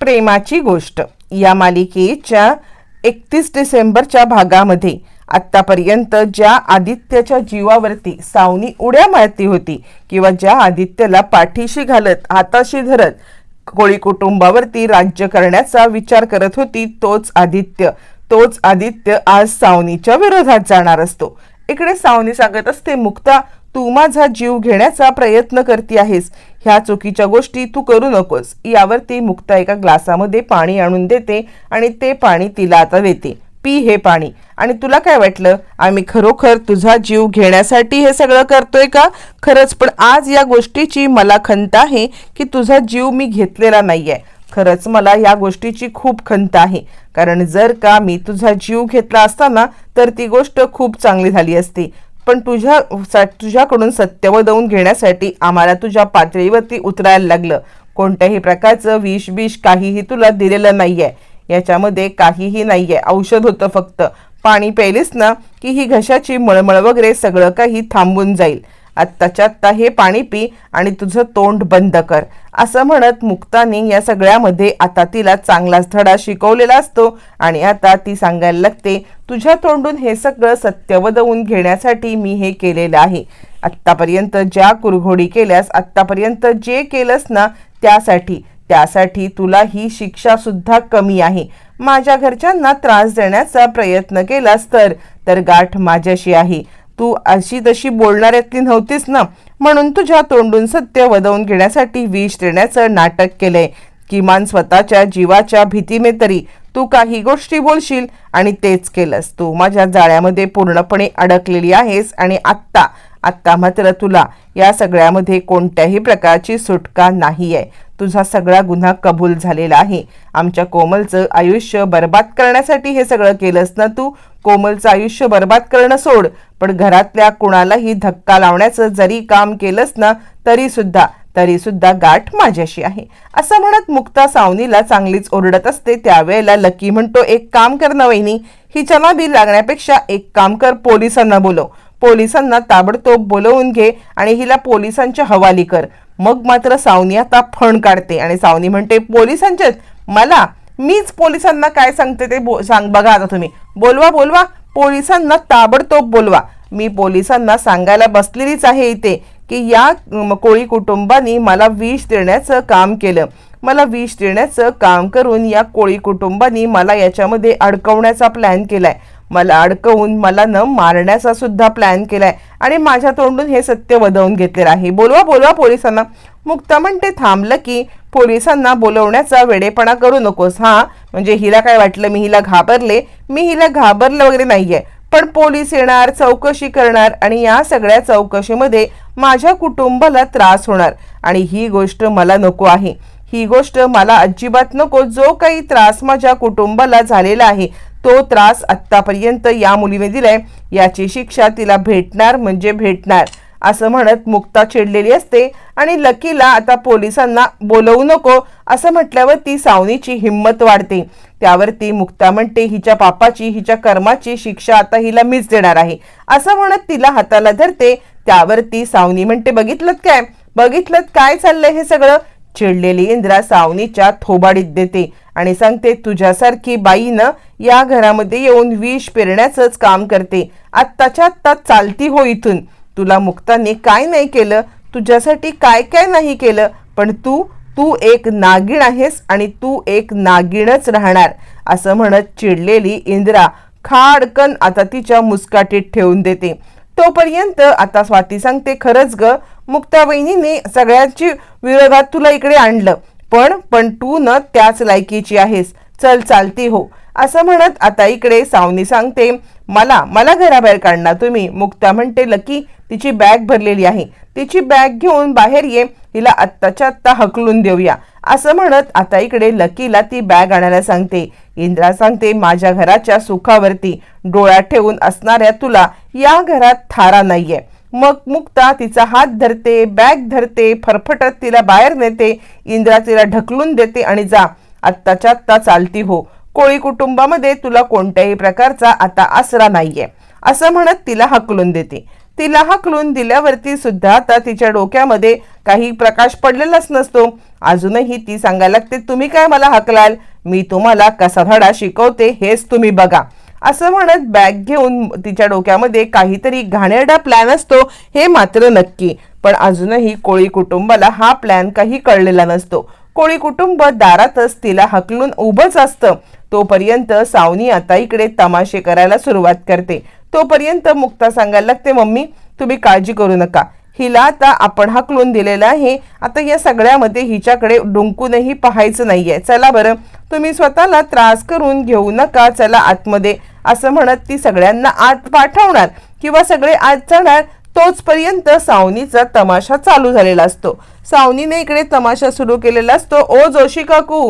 प्रेमाची गोष्ट. या मालिकेच्या एकतीस डिसेंबरच्या भागामध्ये आत्तापर्यंत ज्या आदित्यच्या जीवावरती सावनी उड्या मारती होती किंवा ज्या आदित्यला पाठीशी घालत हाताशी धरत कोळी कुटुंबावरती राज्य करण्याचा विचार करत होती तोच आदित्य. तोच आदित्य आज सावनीच्या विरोधात जाणार असतो. इकडे सावनी सांगत असते मुक्ता तू माझा जीव घेण्याचा प्रयत्न करते आहेस. ह्या चुकीच्या गोष्टी तू करू नकोस. यावरती मुक्ता एका ग्लासामध्ये पाणी आणून देते आणि ते पाणी तिला आता देते. पी हे पाणी. आणि तुला काय वाटलं? आम्ही खरोखर तुझा जीव घेण्यासाठी हे सगळं करतोय का? खरंच पण आज या गोष्टीची मला खंत आहे की तुझा जीव मी घेतलेला नाहीये. खरंच मला या गोष्टीची खूप खंत आहे. कारण जर का मी तुझा जीव घेतला असताना तर ती गोष्ट खूप चांगली झाली असती. पण तुझ्या तुझ्याकडून सत्य वदवून घेण्यासाठी आम्हाला तुझ्या पातळीवरती उतरायला लागलं. कोणत्याही प्रकारचं विष बिष काहीही तुला दिलेलं नाहीये. याच्यामध्ये काहीही नाहीये. औषध होतं फक्त. पाणी प्यायलीस ना की ही घशाची मळमळ वगैरे सगळं काही थांबून जाईल. आत्ताच्या आत्ता हे पाणी पी आणि तुझं तोंड बंद कर. असं म्हणत मुक्ताने या सगळ्यामध्ये आता तिला चांगलाच धडा शिकवलेला असतो आणि आता ती सांगायला लागते तुझ्या तोंडून हे सगळं सत्य वदवून घेण्यासाठी मी हे केलेलं आहे. आत्तापर्यंत ज्या कुरघोडी केल्यास आत्तापर्यंत जे केलंस ना त्यासाठी त्यासाठी तुला ही शिक्षा सुद्धा कमी आहे. माझ्या घरच्यांना त्रास देण्याचा प्रयत्न केलास तर तर गाठ माझ्याशी आहे. तू अशी तशी बोलणाऱ्यातली नव्हतीस ना? म्हणून तुझ्या तोंडून सत्य वदवून घेण्यासाठी विष देण्याचं नाटक केलंय. किमान स्वतःच्या जीवाच्या भीतीने तरी तू काही गोष्टी बोलशील आणि तेच केलंस तू. माझ्या जाळ्यामध्ये पूर्णपणे अडकलेली आहेस आणि आत्ता आत्ता मात्र तुला या सगळ्यामध्ये कोणत्याही प्रकारची सुटका नाही आहे तुझा सगळा गुन्हा कबूल झालेला आहे. आमच्या कोमलचं आयुष्य बर्बाद करण्यासाठी हे सगळं केलंस ना तू? कोमलचं आयुष्य बर्बाद करणं सोड पण घरातल्या कुणालाही धक्का लावण्याचं जरी काम केलंच ना तरी सुद्धा तरी सुद्धा गाठ माझ्याशी आहे. असं म्हणत मुक्ता सावनीला चांगलीच ओरडत असते. त्यावेळेला लकी म्हणतो एक काम कर ना वहिनी हिच्याला बिल लागण्यापेक्षा एक काम कर पोलिसांना बोलव. पोलिसांना ताबडतोब बोलवून घे आणि हिला पोलिसांच्या हवाली कर. मग मात्र सावनी आता फण काढते आणि सावनी म्हणते पोलिसांच्यात मला मीच पोलिसांना काय सांगते ते बो- सांग बघा आता तुम्ही. बोलवा बोलवा. पोलिसांना ताबडतोब बोलवा. मी पोलिसांना सांगायला बसलेलीच आहे इथे की या कोळी कुटुंबानी मला विष देण्याचं काम केलं. मला विष देण्याचं काम करून या कोळी कुटुंबानी मला याच्यामध्ये अडकवण्याचा प्लॅन केलाय. मला अडकवून मला न मारण्याचा सुद्धा प्लॅन केलाय. आणि माझ्या तोंडून हे सत्य वदवून घेतलेलं आहे. बोलवा बोलवा पोलिसांना. मुक्ता म्हणते थांबलं की पोलिसांना बोलवण्याचा वेडेपणा करू नकोस हा. म्हणजे हिला काय वाटलं? मी हिला घाबरले. मी हिला घाबरलं वगैरे नाहीये. पण पोलीस येणार चौकशी करणार आणि या सगळ्या चौकशीमध्ये माझ्या कुटुंबाला त्रास होणार. आणि ही गोष्ट मला नको आहे. ही गोष्ट मला अजिबात नको. जो काही त्रास माझ्या कुटुंबाला झालेला आहे तो त्रास आत्तापर्यंत या मुलीने दिलाय. याची शिक्षा तिला भेटणार म्हणजे भेटणार. असं म्हणत मुक्ता चिडलेली असते आणि लकीला आता पोलिसांना बोलवू नको असं म्हटल्यावर ती सावनीची हिंमत वाढते. त्यावर ती मुक्ता म्हणते हिच्या पापाची हिच्या कर्माची शिक्षा आता हिला मीच देणार आहे. असं म्हणत तिला हाताला धरते. त्यावर ती सावनी म्हणते बघितलं काय? बघितलं काय चाललंय हे सगळं? चिडलेली इंद्रा सावनीच्या थोबाडीत देते आणि सांगते तुझ्यासारखी बाईनं या घरामध्ये येऊन विष पेरण्याचंच काम करते. आत्ताच्या आत्ता चालती हो इथून. तुला मुक्तांनी काय नाही केलं? तुझ्यासाठी काय काय नाही केलं? पण तू तू एक नागिण आहेस आणि तू एक नागिणच राहणार असं म्हणत चिडलेली इंद्रा खाडकन आता तिच्या मुस्काटीत ठेवून देते. तोपर्यंत आता स्वाती सांगते खरंच ग मुक्तावहिनीने सगळ्यांची विरोधात तुला इकडे आणलं. पण पण तू न त्याच लायकीची आहेस. चल चालती हो. असं म्हणत आता इकडे सावनी सांगते मला मला घराबाहेर काढणार तुम्ही? मुक्ता म्हणते लकी तिची बॅग भरलेली आहे. तिची बॅग घेऊन बाहेर ये. हिला आत्ताच्या आत्ता हकलून देऊया. असं म्हणत आता इकडे लकीला ती बॅग आणायला सांगते. इंद्रा सांगते माझ्या घराच्या सुखावरती डोळ्यात ठेवून असणाऱ्या तुला या घरात थारा नाहीये. मग मुक्ता तिचा हात धरते बॅग धरते फरफटत तिला बाहेर नेते. इंद्रा तिला ढकलून देते आणि जा. आत्ताच्या आत्ता चालती हो. कोळी कुटुंबामध्ये तुला कोणत्याही प्रकारचा आता आसरा नाहीये. असं म्हणत तिला हकलून देते. तिला हकलून दिल्यावरती सुद्धा आता तिच्या डोक्यामध्ये काही प्रकाश पडलेलाच नसतो. अजूनही ती सांगायला लागते तुम्ही काय मला हकलाल? मी तुम्हाला कसा धडा शिकवते हेच तुम्ही बघा. असं म्हणत बॅग घेऊन तिच्या डोक्यामध्ये काहीतरी घाणेरडा प्लॅन असतो हे मात्र नक्की. पण अजूनही कोळी कुटुंबाला हा प्लॅन काही कळलेला नसतो. कोळी कुटुंब दारातच तिला हकलून उभंच असतं. तोपर्यंत सावनी आता इकडे तमाशे करायला सुरुवात करते. तोपर्यंत मुक्ता सांगायला लागते मम्मी तुम्ही काळजी करू नका. हिला आता आपण हकलून दिलेलं आहे. आता या सगळ्यामध्ये हिच्याकडे डुंकूनही पाहायचं नाहीये. चला बरं तुम्ही स्वतःला त्रास करून घेऊ नका. चला आतमध्ये असं म्हणत ती सगळ्यांना आत पाठवणार किंवा सगळे आत जाणार. तोचपर्यंत सावनीचा तमाशा चालू झालेला असतो. सावनीने इकडे तमाशा सुरू केलेला असतो. ओ जोशी काकू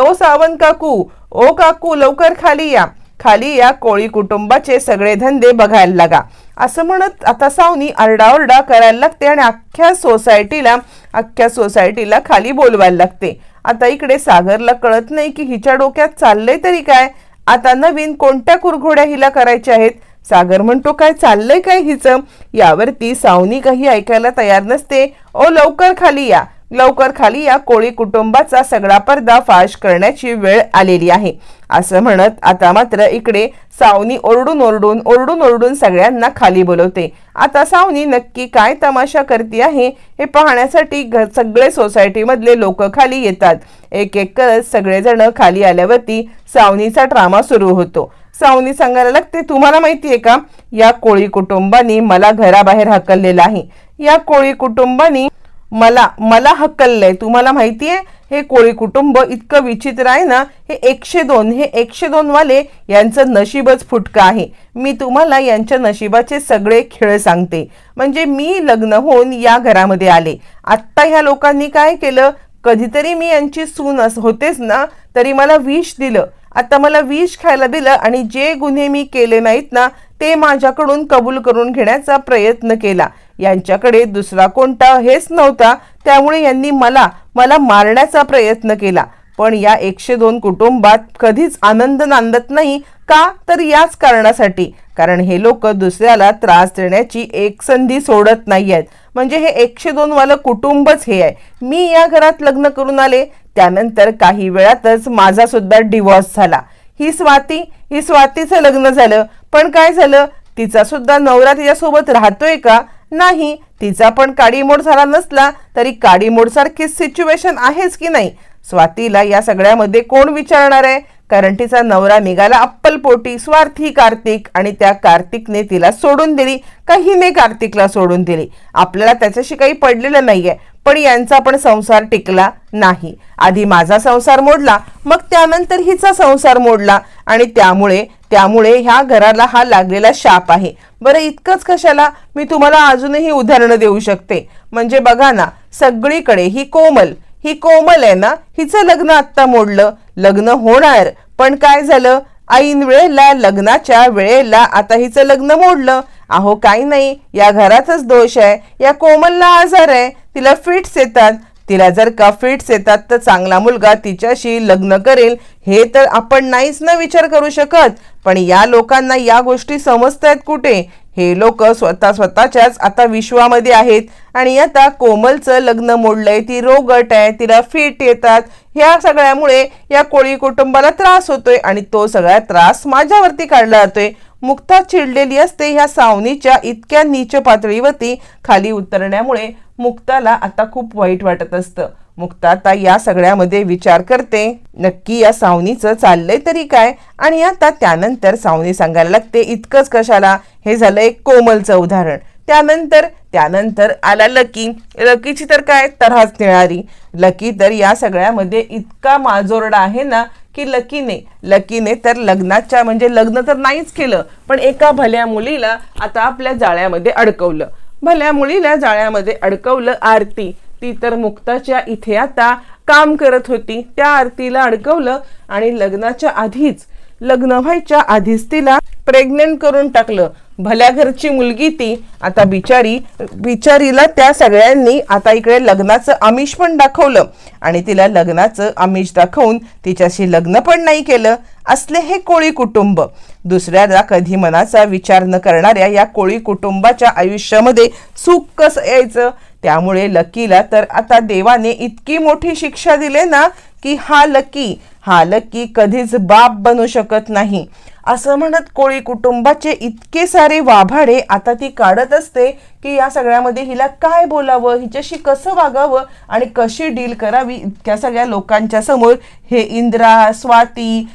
ओ सावंत काकू ओ काकू लवकर खाली या. खाली या कोळी कुटुंबाचे सगळे धंदे बघायला लागा. असं म्हणत आता सावनी आरडाओरडा करायला लागते आणि अख्ख्या सोसायटीला अख्ख्या सोसायटीला खाली बोलवायला लागते. आता इकडे सागरला कळत नाही की हिच्या डोक्यात चाललंय तरी काय? आता नवीन कोणत्या कुरघोड्या हिला करायच्या आहेत? सागर म्हणतो काय चाललंय काय हिचं? यावरती सावनी काही ऐकायला तयार नसते. ओ लवकर खाली या. लवकर खाली या. कोळी कुटुंबाचा सगळा पडदा फाश करण्याची वेळ आलेली आहे. असं म्हणत आता मात्र इकडे सावनी ओरडून ओरडून ओरडून ओरडून सगळ्यांना खाली बोलवते. आता सावनी नक्की काय तमाशा करते आहे? हे पाहण्यासाठी घर सगळे सोसायटीमधले लोक खाली येतात. एक एक करत सगळेजण खाली आल्यावरती सावनीचा ड्रामा सुरू होतो. सावनी सांगायला लागते तुम्हाला माहितीये का? या कोळी कुटुंबानी मला घराबाहेर हकललेलं आहे. या कोळी कुटुंबानी मला मला हकललंय. तुम्हाला माहितीये हे कोळी कुटुंब इतकं विचित्र आहे ना हे एकशे दोन हे एकशे दोन वाले यांचं नशीबच फुटकं आहे. मी तुम्हाला यांच्या नशिबाचे सगळे खेळ सांगते. म्हणजे मी लग्न होऊन या घरामध्ये आले. आत्ता ह्या लोकांनी काय केलं? कधीतरी मी यांची सून अस होतेच ना तरी मला विष दिलं. आता मला विष खायला दिलं आणि जे गुन्हे मी केले नाहीत ना ते माझ्याकडून कबूल करून घेण्याचा प्रयत्न केला. यांच्याकडे दुसरा कोणता हेच नव्हता त्यामुळे यांनी मला मला मारण्याचा प्रयत्न केला. पण या एकशे दोन कुटुंबात कधीच आनंद नांदत नाही का? तर याच कारणासाठी. कारण हे लोक दुसऱ्याला त्रास देण्याची एक संधी सोडत नाही आहेत म्हणजे हे एकशे दोन वालं कुटुंबच हे आहे. मी या घरात लग्न करून आले त्यानंतर काही वेळातच माझा सुद्धा डिवॉर्स झाला. ही स्वाती ही स्वातीचं लग्न झालं. पण काय झालं? तिचा सुद्धा नवरा तिच्यासोबत राहतोय का? नाही. तिचा पण काडीमोड झाला नसला तरी काडीमोड सारखी सिच्युएशन आहेच की नाही? स्वातीला या सगळ्यामध्ये कोण विचारणार आहे? कारण तिचा नवरा निघाला अप्पलपोटी स्वार्थी कार्तिक आणि त्या कार्तिकने तिला सोडून दिली. का हिने कार्तिकला सोडून दिली. आपल्याला त्याच्याशी काही पडलेलं नाहीये पण यांचा पण संसार टिकला नाही. आधी माझा संसार मोडला मग त्यानंतर हिचा संसार मोडला आणि त्यामुळे त्यामुळे ह्या घराला हा लागलेला शाप आहे. बरं इतकंच कशाला? मी तुम्हाला अजूनही उदाहरणं देऊ शकते. म्हणजे बघा ना सगळीकडे ही कोमल ही कोमल आहे ना हिचं लग्न आत्ता मोडलं. लग्न होणार पण काय झालं? ऐन वेळेला लग्नाच्या वेळेला आता हिचं लग्न मोडलं. अहो काही नाही या घरातच दोष आहे. या कोमलला आजार आहे. तिला फिट्स येतात. तिला जर का फिट्स येतात तर चांगला मुलगा तिच्याशी लग्न करेल. हे तर आपण नाहीच ना विचार करू शकत. पण या लोकांना या गोष्टी समजतायत कुठे? हे लोक स्वतः स्वतःच्याच आता विश्वामध्ये आहेत. आणि आता कोमलचं लग्न मोडलंय ती रोगट आहे तिला फिट येतात. ह्या सगळ्यामुळे या कोळी कुटुंबाला त्रास होतोय आणि तो सगळा त्रास माझ्यावरती काढला जातोय. मुक्ता चिडलेली असते ह्या सावनीच्या इतक्या नीच पातळीवरती खाली उतरण्यामुळे मुक्ताला आता खूप वाईट वाटत असतं. मुक्ता आता या सगळ्यामध्ये विचार करते नक्की या सावनीचं चाललंय तरी काय? आणि आता त्यानंतर सावनी सांगायला लागते इतकंच कशाला? हे झालं एक कोमलचं उदाहरण. त्यानंतर त्यानंतर आला लकी. लकीची तर काय? तऱ्हाच निळारी लकी तर या सगळ्यामध्ये इतका माजोरडा आहे ना की लकीने लकीने तर लग्नाच्या म्हणजे लग्न तर नाहीच केलं पण एका भल्या मुलीला आता आपल्या जाळ्यामध्ये अडकवलं. भल्या मुलीला जाळ्यामध्ये अडकवलं आरती. ती तर मुक्ताच्या इथे आता काम करत होती. त्या आरतीला अडकवलं आणि लग्नाच्या आधीच लग्न व्हायच्या आधीच तिला प्रेग्नेंट करून टाकलं. भल्या घरची मुलगी ती. आता बिचारी बिचारीला त्या सगळ्यांनी आता इकडे लग्नाचं आमिष पण दाखवलं. आणि तिला लग्नाचं आमिष दाखवून तिच्याशी लग्न पण नाही केलं. असले हे कोळी कुटुंब. दुसऱ्याला कधी मनाचा विचार न करणाऱ्या या कोळी कुटुंबाच्या आयुष्यामध्ये सुख कसं यायचं? त्यामुळे लकीला तर आता देवाने इतकी मोठी शिक्षा दिली ना की हा लकी हा लकी कधीच बाप बनू शकत नाही. असं म्हणत कोळी कुटुंबाचे इतके सारे वाभाडे आता ती काढत असते की या सगळ्यामध्ये हिला काय बोलावं हिच्याशी कसं वागावं आणि कशी डील करावी इतक्या सगळ्या लोकांच्या समोर हे इंद्रा स्वाती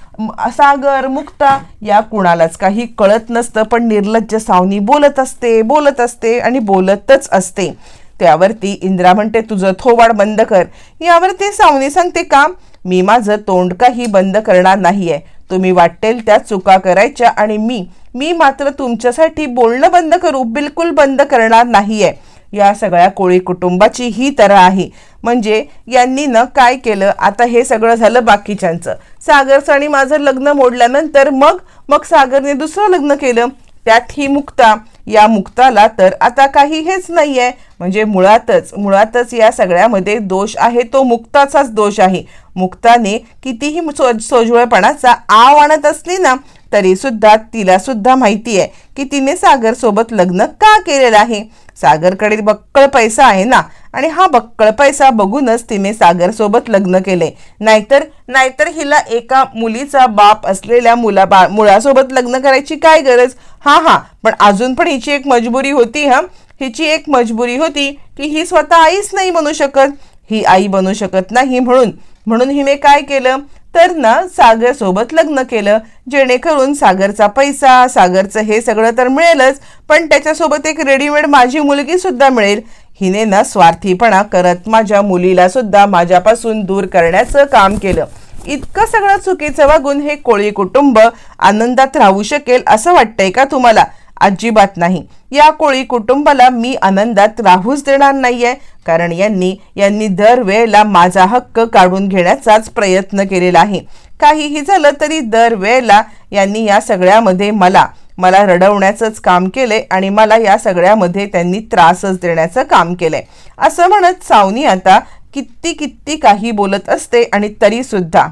सागर मुक्ता या कुणालाच काही कळत नसतं पण निर्लज्ज सावनी बोलत असते बोलत असते आणि बोलतच असते. त्यावरती इंद्रा म्हणते तुझं थोबाड बंद कर. यावरती सावनी सांगते का? मी माझं तोंड काही बंद करणार नाही आहे तुम्ही वाटेल त्या चुका करायच्या आणि मी मी मात्र तुमच्यासाठी बोलणं बंद करू बिलकुल बंद करणार नाही आहे या सगळ्या कोळी कुटुंबाची ही तऱ्हा आहे. म्हणजे यांनी न काय केलं आता हे सगळं झालं बाकीच्यांचं. सागरचं आणि माझं लग्न मोडल्यानंतर मग मग सागरने दुसरं लग्न केलं. त्यात ही मुक्ता या मुक्ताला तर आता काही हेच नाहीये. म्हणजे मुळातच मुळातच या सगळ्यामध्ये दोष आहे तो मुक्ताचाच दोष आहे. मुक्ताने कितीही सो सोजवळपणाचा आव आणत असली ना तरी सुद्धा तिला सुद्धा माहिती आहे की तिने सागर सोबत लग्न का केलेलं आहे? सागरकडे बक्कळ पैसा आहे ना? आणि हा बक्कळ पैसा बघूनच तिने सागर सोबत लग्न केले. नाहीतर नाहीतर हिला एका मुलीचा बाप असलेल्या मुला बा मुळासोबत लग्न करायची काय गरज? हा हा. पण अजून पण हिची एक मजबुरी होती हा. हिची एक मजबुरी होती की ही स्वतः आईच नाही बनू शकत. ही आई बनू शकत नाही म्हणून. म्हणून हिने काय केलं? तर ना सागर सोबत लग्न केलं. जेणेकरून सागरचा पैसा सागरचं हे सगळं तर मिळेलच पण त्याच्यासोबत एक रेडीमेड माझी मुलगी सुद्धा मिळेल. हिने ना स्वार्थीपणा करत माझ्या मुलीला सुद्धा माझ्यापासून दूर करण्याचं काम केलं. इतकं सगळं चुकीचं वागून हे कोळी कुटुंब आनंदात राहू शकेल असं वाटतंय का तुम्हाला? अजिबात नाही. या कोळी कुटुंबाला मी आनंदात राहूच देणार नाहीये. कारण यांनी यांनी दरवेळेला माझा हक्क काढून घेण्याचाच प्रयत्न केलेला आहे. काहीही झालं तरी दरवेळेला यांनी या सगळ्यामध्ये मला मला रडवण्याचंच काम केले आणि मला या सगळ्यामध्ये त्यांनी त्रासच देण्याचं काम केलंय. असं म्हणत सावनी आता किती किती काही बोलत असते आणि तरीसुद्धा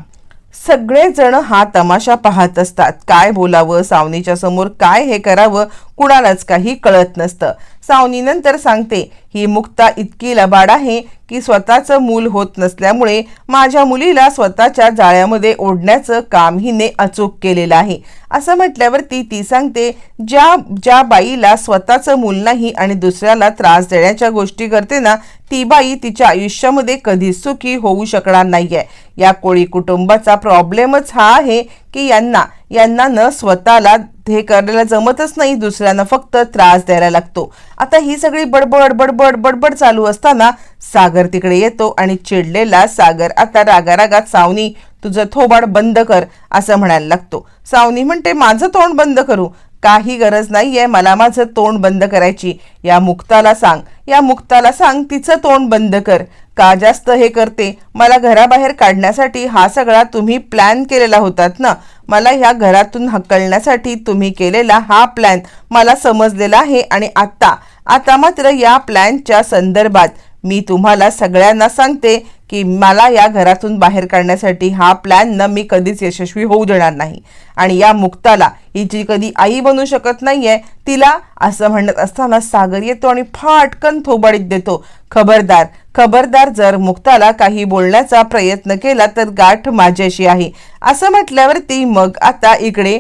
सगळेजण हा तमाशा पाहत असतात. काय बोलावं सावनीच्या समोर काय हे करावं कुणालाच काही कळत नसतं. सावनी नंतर सांगते ही मुक्ता इतकी लबाड आहे की स्वतःचं मूल होत नसल्यामुळे माझ्या मुलीला स्वतःच्या जाळ्यामध्ये ओढण्याचं काम हिने अचूक केलेलं आहे. असं म्हटल्यावरती ती सांगते ज्या ज्या बाईला स्वतःचं मूल नाही आणि दुसऱ्याला त्रास देण्याच्या गोष्टी करते ना ती बाई तिच्या आयुष्यामध्ये कधीच सुखी होऊ शकणार नाहीये. या कोळी कुटुंबाचा प्रॉब्लेमच हा आहे की यांना यांना न स्वतःला हे करायला जमतच नाही दुसऱ्यांना फक्त त्रास द्यायला लागतो. आता ही सगळी बडबड बडबड बडबड चालू असताना सागर तिकडे येतो आणि चिडलेला सागर आता रागारागात सावनी तुझं थोबाड बंद कर असं म्हणायला लागतो. सावनी म्हणते माझं तोंड बंद करू. काही गरज नाहीये मला माझं तोंड बंद करायची. या मुक्ताला सांग. या मुक्ताला सांग तिचं तोंड बंद कर. का जास्त हे करते? मला घराबाहेर काढण्यासाठी हा सगळा तुम्ही प्लॅन केलेला होतात ना? मला ह्या घरातून हकलण्यासाठी तुम्ही केलेला हा प्लॅन मला समजलेला आहे आणि आत्ता आता मात्र या प्लॅनच्या संदर्भात मी तुम्हाला सगळ्यांना सांगते की मला या घरातून बाहेर काढण्यासाठी हा प्लॅन न मी कधीच यशस्वी होऊ देणार नाही. आणि या मुक्ताला हिची कधी आई बनू शकत नाहीये तिला असं म्हणत असताना सागर येतो आणि फाटकन थोबाडीत देतो. खबरदार खबरदार जर मुक्ताला काही बोलण्याचा प्रयत्न केला तर गाठ माझ्याशी आहे. असं म्हटल्यावरती मग आता इकडे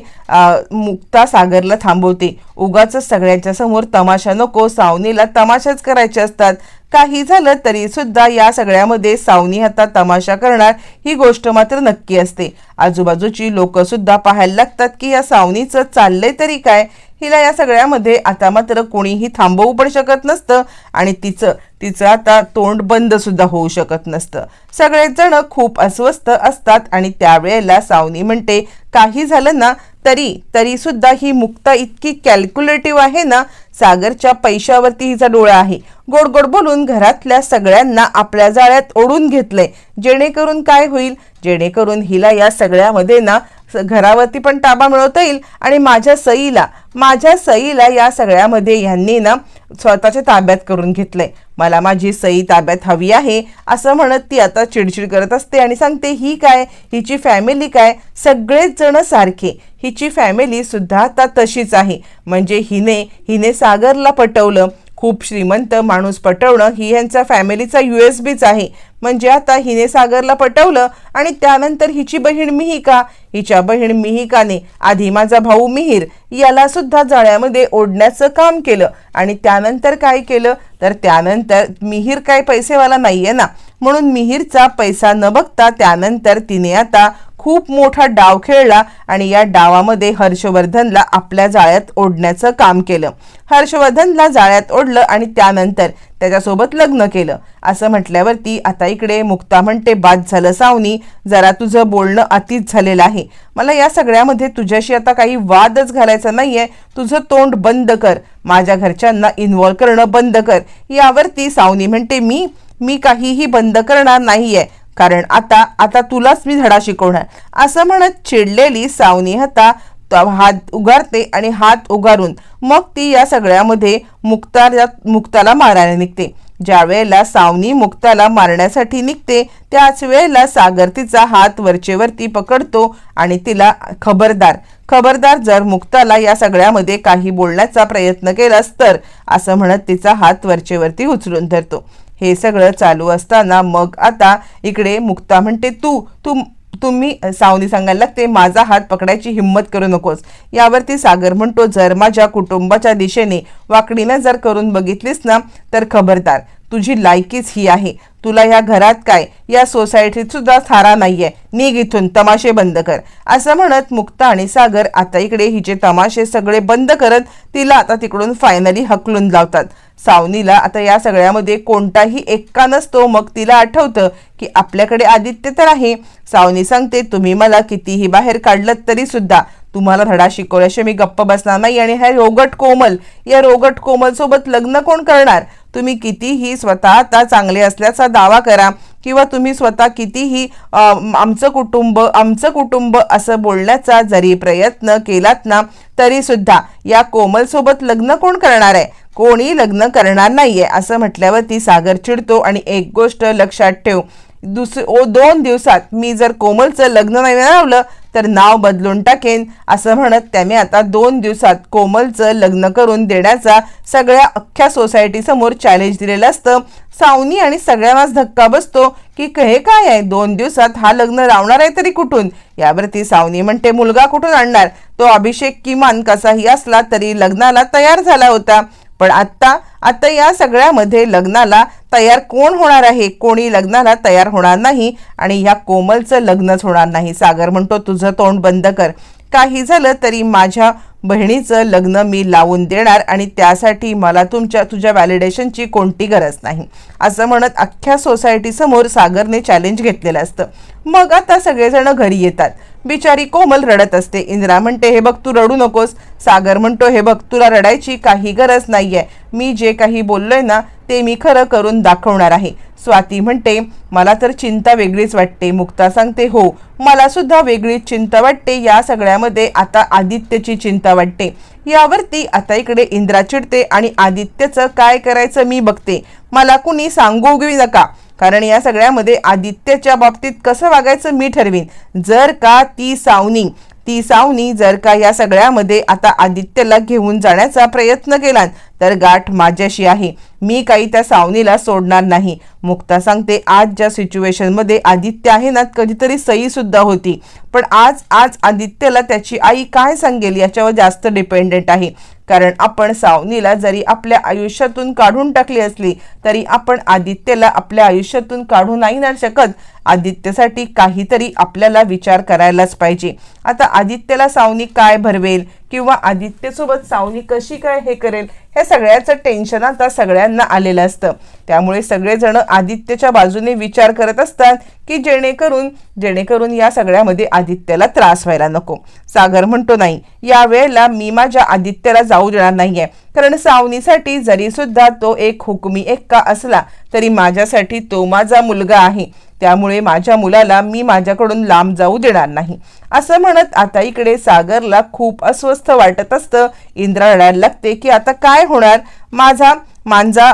मुक्ता सागरला थांबवते. उगाच सगळ्यांच्या समोर तमाशा नको सावनीला तमाशाच करायचे असतात. काही झालं तरी सुद्धा या सगळ्यामध्ये सावनी आता तमाशा करणार ही गोष्ट मात्र नक्की असते. आजूबाजूची लोक सुद्धा पाहायला लागतात की या सावनीचं चाललंय तरी काय? हिला या सगळ्यामध्ये आता मात्र कोणीही थांबवू पण शकत नसतं आणि तिचं तिचं आता तोंड बंद सुद्धा होऊ शकत नसतं. सगळेच जण खूप अस्वस्थ असतात आणि त्यावेळेला सावनी म्हणते काही झालं ना तरी तरी सुद्धा ही मुक्ता इतकी कॅल्क्युलेटिव्ह आहे ना सागरच्या पैशावरती हिचा डोळा आहे. गोड गोड बोलून घरातल्या सगळ्यांना आपल्या जाळ्यात ओढून घेतलंय. जेणेकरून काय होईल? जेणेकरून हिला या सगळ्यामध्ये ना घरावरती पण ताबा मिळवता येईल आणि माझ्या सईला माझ्या सईला या सगळ्यामध्ये ह्यांनी ना स्वतःच्या ताब्यात करून घेतलंय. मला माझी सई ताब्यात हवी आहे असं म्हणत ती आता चिडचिड करत असते आणि सांगते ही काय? हिची फॅमिली काय? सगळेच जण सारखे. हिची फॅमिली सुद्धा आता तशीच आहे. म्हणजे हिने हिने सागरला पटवलं. खूप श्रीमंत माणूस पटवणं ही यांचा फॅमिलीचा यू एस बीच आहे. म्हणजे आता हिने सागरला पटवलं आणि त्यानंतर हिची बहीण मिहिका हिच्या बहीण मिहिकाने आधी माझा भाऊ मिहीर याला सुद्धा जाळ्यामध्ये ओढण्याचं काम केलं. आणि त्यानंतर काय केलं? तर त्यानंतर मिहीर काय पैसेवाला नाहीये ना. म्हणून मिहीरचा पैसा न बघता त्यानंतर तिने आता खूप मोठा डाव खेळला आणि या डावामध्ये हर्षवर्धनला आपल्या जाळ्यात ओढण्याचं काम केलं. हर्षवर्धनला जाळ्यात ओढलं आणि त्यानंतर त्याच्यासोबत लग्न केलं. असं म्हटल्यावरती आता इकडे मुक्ता म्हणते बाद झालं सावनी जरा तुझं बोलणं अतिच झालेलं आहे. मला या सगळ्यामध्ये तुझ्याशी आता काही वादच घालायचा नाहीये. तुझं तोंड बंद कर. माझ्या घरच्यांना इन्व्हॉल्व करणं बंद कर. यावरती सावनी म्हणते मी मी काहीही बंद करणार नाहीये. कारण आता आता तुलाच मी धडा शिकवणार. असं म्हणत चिडलेली सावनी हता हात उगारते आणि हात उगारून मग ती या सगळ्यामध्ये मुक्ताला मुक्ताला मारायला निघते. ज्या वेळेला सावनी मुक्ताला मारण्यासाठी निघते त्याच वेळेला सागर तिचा हात वरचेवरती पकडतो आणि तिला खबरदार खबरदार जर मुक्ताला या सगळ्यामध्ये काही बोलण्याचा प्रयत्न केलास तर असं म्हणत तिचा हात वरचेवरती उचलून धरतो. हे सगळं चालू असताना मग आता इकडे मुक्ता म्हणते तू तू तुम्ही सावनी सांगायला लागते माझा हात पकडायची हिंमत करू नकोस. यावरती सागर म्हणतो जर माझ्या कुटुंबाच्या दिशेने वाकडीनं जर करून बघितलीस ना तर खबरदार तुझी लायकीच ही आहे. तुला या घरात काय या सोसायटीत सुद्धा थारा नाहीये. निघ इथून तमाशे बंद कर. असं म्हणत मुक्ता आणि सागर आता इकडे हिचे तमाशे सगळे बंद करत तिला आता तिकडून फायनली हकलून लावतात. सावनीला आता या सगळ्यामध्ये कोणताही एक्का नसतो मग तिला आठवतं की आपल्याकडे आदित्य तर आहे. सावनी सांगते तुम्ही मला कितीही बाहेर काढलं तरी सुद्धा तुम्हाला धडा शिकवल्याशिवाय मी गप्प बसणार नाही आणि हे रोगट कोमल या रोगट कोमल सोबत लग्न कोण करणार? तुम्ही कितीही स्वतः आता चांगले असल्याचा दावा करा किंवा तुम्ही स्वतः कितीही आमचं कुटुंब आमचं कुटुंब असं बोलण्याचा जरी प्रयत्न केलात ना तरीसुद्धा या कोमलसोबत लग्न कोण करणार आहे? कोणी लग्न करणार नाहीये असं म्हटल्यावर ती सागर चिडतो आणि एक गोष्ट लक्षात ठेव दुस ओ दोन दिवसात मी जर कोमलचं लग्न नाही लावलं तर नाव बदलून टाकेन असं म्हणत त्याने आता दोन दिवसात कोमलचं लग्न करून देण्याचा सगळ्या अख्ख्या सोसायटीसमोर चॅलेंज दिलेलं असतं. सावनी आणि सगळ्यांनाच धक्का बसतो की हे काय आहे? दोन दिवसात हा लग्न लावणार आहे तरी कुठून? यावरती सावनी म्हणते मुलगा कुठून आणणार? तो अभिषेक किमान कसाही असला तरी लग्नाला तयार झाला होता. पण आत्ता आत्ता या सगळ्यामध्ये लग्नाला तयार कोण होणार आहे? कोणी लग्नाला तयार होणार नाही आणि ह्या कोमलचं लग्नच होणार नाही. सागर म्हणतो तुझं तोंड बंद कर. काही झालं तरी माझ्या बहिणीचं लग्न मी लावून देणार आणि त्यासाठी मला तुमच्या तुझ्या व्हॅलिडेशनची कोणती गरज नाही. असं म्हणत अख्ख्या सोसायटीसमोर सागरने चॅलेंज घेतलेलं असतं. मग आता सगळेजण घरी येतात. बिचारी कोमल रडत असते. इंदिरा म्हणते हे बघ तू रडू नकोस. सागर म्हणतो हे बघ तुला रडायची काही गरज नाही आहे मी जे काही बोललोय ना ते मी खरं करून दाखवणार आहे. स्वाती म्हणते मला तर चिंता वेगळीच वाटते. मुक्ता सांगते हो मला सुद्धा वेगळीच चिंता वाटते. या सगळ्यामध्ये आता आदित्यची चिंता वाटते. यावरती आता इकडे इंद्रा चिडते आणि आदित्यचं काय करायचं मी बघते. मला कुणी सांगू नका. कारण या सगळ्यामध्ये आदित्यच्या बाबतीत कसं वागायचं मी ठरवीन. जर का ती सावनी ती सावनी जर का या सगळ्यामध्ये आता आदित्यला घेऊन जाण्याचा प्रयत्न केला तर गाठ माझ्याशी आहे. मी काही त्या सावनीला सोडणार नाही. मुक्ता सांगते आज ज्या सिच्युएशनमध्ये आदित्य आहे ना कधीतरी सईसुद्धा होती. पण आज आज आदित्यला त्याची आई काय सांगेल याच्यावर जास्त डिपेंडेंट आहे. कारण आपण सावनीला जरी आपल्या आयुष्यातून काढून टाकली असली तरी आपण आदित्यला आपल्या आयुष्यातून काढू नाही ना शकत. आदित्यसाठी काहीतरी आपल्याला विचार करायलाच पाहिजे. आता आदित्यला सावनी काय भरवेल? किंवा आदित्यसोबत सावनी कशी काय हे करेल? हे सगळ्याचं टेन्शन आता सगळ्यांना आलेलं असतं. त्यामुळे सगळेजण आदित्यच्या बाजूने विचार करत असतात की जेणेकरून जेणेकरून या सगळ्यामध्ये आदित्यला त्रास व्हायला नको. सागर म्हणतो नाही या वेळेला मी माझ्या आदित्यला जाऊ देणार नाही आहे कारण सावनीसाठी जरीसुद्धा तो एक हुकमी एक्का असला तरी माझ्यासाठी तो माझा मुलगा आहे. त्यामुळे माझ्या मुलाला मी माझ्याकडून लांब जाऊ देणार नाही. असं म्हणत आता इकडे सागरला खूप अस्वस्थ वाटत असतं. इंद्रा रडायला लागते की आता काय होणार? माझा मांजा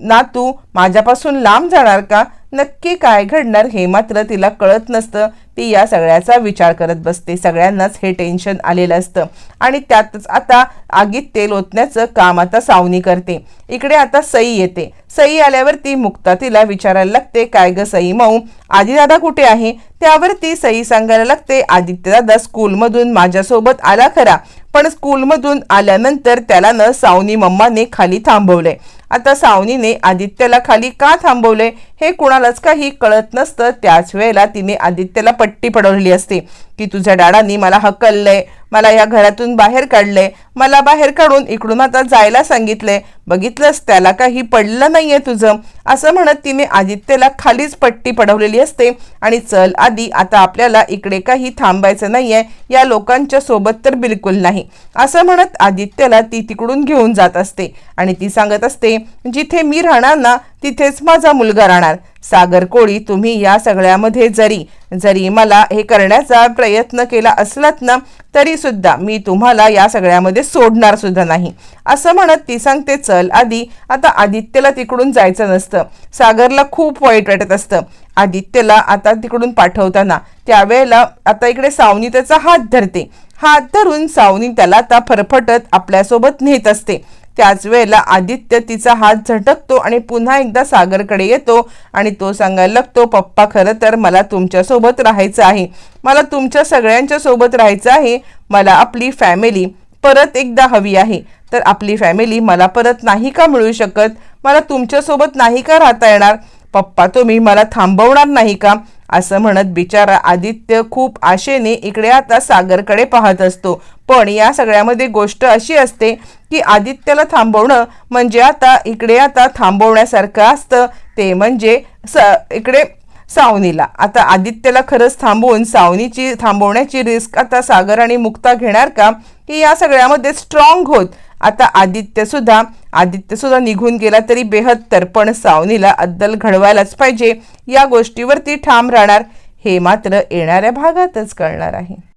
नातू माझ्यापासून लांब जाणार का? नक्की काय घडणार हे मात्र तिला कळत नसतं. ती या सगळ्याचा विचार करत बसते. सगळ्यांनाच हे टेन्शन आलेलं असतं. आणि त्यातच आता आगीत तेल ओतण्याचं काम आता सावनी करते. इकडे आता सई येते. सई आल्यावर ती मुक्ता तिला विचारायला लागते काय ग सई माऊ? आदिदादा कुठे आहे? त्यावर ती सई सांगायला लागते आदित्यदादा स्कूलमधून माझ्यासोबत आला खरा. पण स्कूलमधून आल्यानंतर त्याला न सावनी मम्माने खाली थांबवले आता सावनीने आदित्यला खाली का थांबवले हे कुणालाच काही कळत नसतं. त्याच वेळेला तिने आदित्यला पट्टी पडवलेली असते की तुझ्या डाडांनी मला हकललंय. मला या घरातून बाहेर काढले. मला बाहेर काढून इकडून आता जायला सांगितले. बघितलंस त्याला काही पडलं नाहीये तुझं. असं म्हणत तिने आदित्यला खालीच पट्टी पडवलेली असते. आणि चल आधी आता आपल्याला इकडे काही थांबायचं नाहीये. या लोकांच्या सोबत तर बिलकुल नाही. असं म्हणत आदित्यला ती तिकडून घेऊन जात असते. आणि ती सांगत असते जिथे मी राहणार ना तिथेच माझा मुलगा राहणार. सागर कोळी तुम्ही या सगळ्यामध्ये जरी जरी मला हे करण्याचा प्रयत्न केला असलात ना तरी सुद्धा मी तुम्हाला या सगळ्यामध्ये सोडणार सुद्धा नाही. असं म्हणत ती सांगते चल आधी आता आदित्यला तिकडून जायचं नसतं. सागरला खूप वाईट वाटत असतं. आदित्यला आता तिकडून पाठवताना त्यावेळेला आता इकडे सावनी त्याचा हात धरते. हात धरून सावनी त्याला आता फरफटत आपल्यासोबत नेत असते. त्याच वेळेला आदित्य तिचा हात झटकतो आणि पुन्हा एकदा सागरकडे येतो आणि तो सांगायला लागतो पप्पा खरं तर मला तुमच्यासोबत राहायचं आहे. मला तुमच्या सगळ्यांच्या सोबत राहायचं आहे. मला आपली फॅमिली परत एकदा हवी आहे. तर आपली फॅमिली मला परत नाही का मिळू शकत? मला तुमच्यासोबत नाही का राहता येणार? पप्पा तुम्ही मला थांबवणार नाही का? असं म्हणत बिचारा आदित्य खूप आशेने इकडे आता सागरकडे पाहत असतो. पण या सगळ्यामध्ये गोष्ट अशी असते की आदित्यला थांबवणं म्हणजे आता इकडे आता थांबवण्यासारखं असतं. ते म्हणजे स इकडे सावनीला. आता आदित्यला खरंच थांबवून सावनीची थांबवण्याची रिस्क आता सागर आणि मुक्ता घेणार का? की या सगळ्यामध्ये स्ट्रॉंग होत. आता आदित्यसुद्धा आदित्यसुद्धा निघून गेला तरी बेहत्तर पण सावनीला अद्दल घडवायलाच पाहिजे. या गोष्टीवरती ठाम राहणार. हे मात्र येणाऱ्या भागातच कळणार आहे.